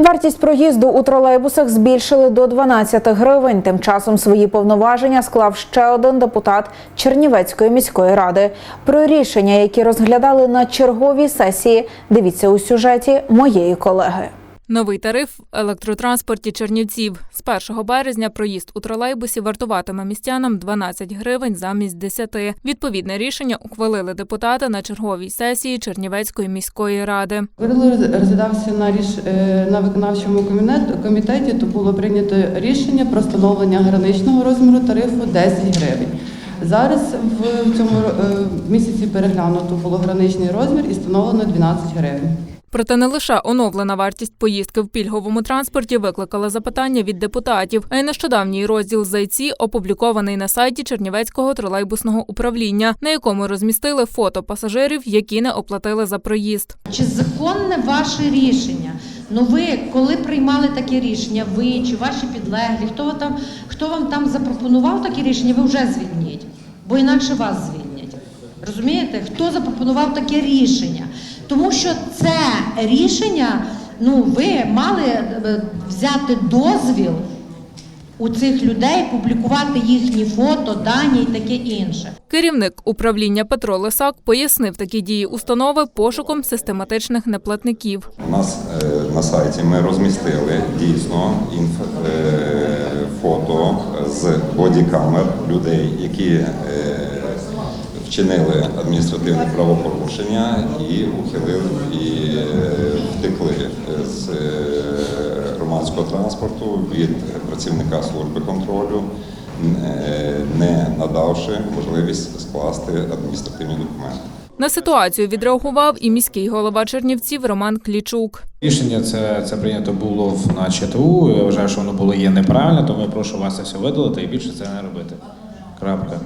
Вартість проїзду у тролейбусах збільшили до 12 гривень. Тим часом свої повноваження склав ще один депутат Чернівецької міської ради. Про рішення, які розглядали на черговій сесії, дивіться у сюжеті моєї колеги. Новий тариф в електротранспорті Чернівців. З 1 березня проїзд у тролейбусі вартуватиме містянам 12 гривень замість 10. Відповідне рішення ухвалили депутати на черговій сесії Чернівецької міської ради. Коли розглядався на ріш е, на виконавчому комітет- комітеті, то було прийнято рішення про встановлення граничного розміру тарифу 10 гривень. Зараз в цьому е, місяці переглянуто було граничний розмір і встановлено 12 гривень. Проте не лише оновлена вартість поїздки в пільговому транспорті викликала запитання від депутатів, а й нещодавній розділ зайці опублікований на сайті Чернівецького тролейбусного управління, на якому розмістили фото пасажирів, які не оплатили за проїзд. Чи законне ваше рішення? Ну ви коли приймали таке рішення, ви чи ваші підлеглі, хто ви там, хто вам там запропонував таке рішення, ви вже звільніть, бо інакше вас звільнять. Розумієте, хто запропонував таке рішення? Тому що це рішення, ну ви мали е, взяти дозвіл у цих людей, публікувати їхні фото, дані і таке інше. Керівник управління Петро Лисак пояснив такі дії установи пошуком систематичних неплатників. У нас е, на сайті ми розмістили дійсно інф, е, фото з бодікамер людей, які вчинили адміністративне правопорушення і ухилили і е, втекли з е, громадського транспорту від працівника служби контролю, е, не надавши можливість скласти адміністративні документи. На ситуацію відреагував і міський голова Чернівців Роман Клічук. Рішення це, це прийнято було в- на ЧТУ. Я вважаю, що воно було є неправильне, тому я прошу вас це все видалити і більше це не робити. Крапка.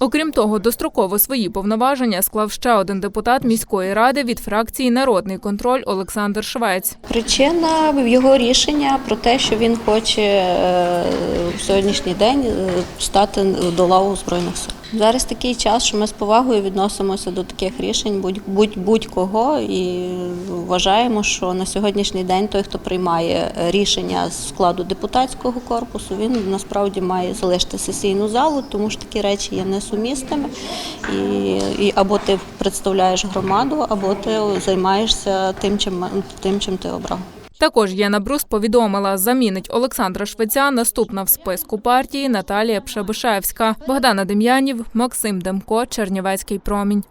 Окрім того, достроково свої повноваження склав ще один депутат міської ради від фракції Народний контроль Олександр Швець. Причина його рішення про те, що він хоче е, в сьогоднішній день е, стати до лаву збройних сил. Зараз такий час, що ми з повагою відносимося до таких рішень будь, будь, будь-кого і вважаємо, що на сьогоднішній день той, хто приймає рішення з складу депутатського корпусу, він насправді має залишити сесійну залу, тому що такі речі є несумісними. І, і або ти представляєш громаду, або ти займаєшся тим, чим тим, чим ти обрав. Також Яна Брус повідомила, замінить Олександра Швеця наступна в списку партії Наталія Пшебишевська, Богдана Дем'янів, Максим Демко, Чернівецький промінь.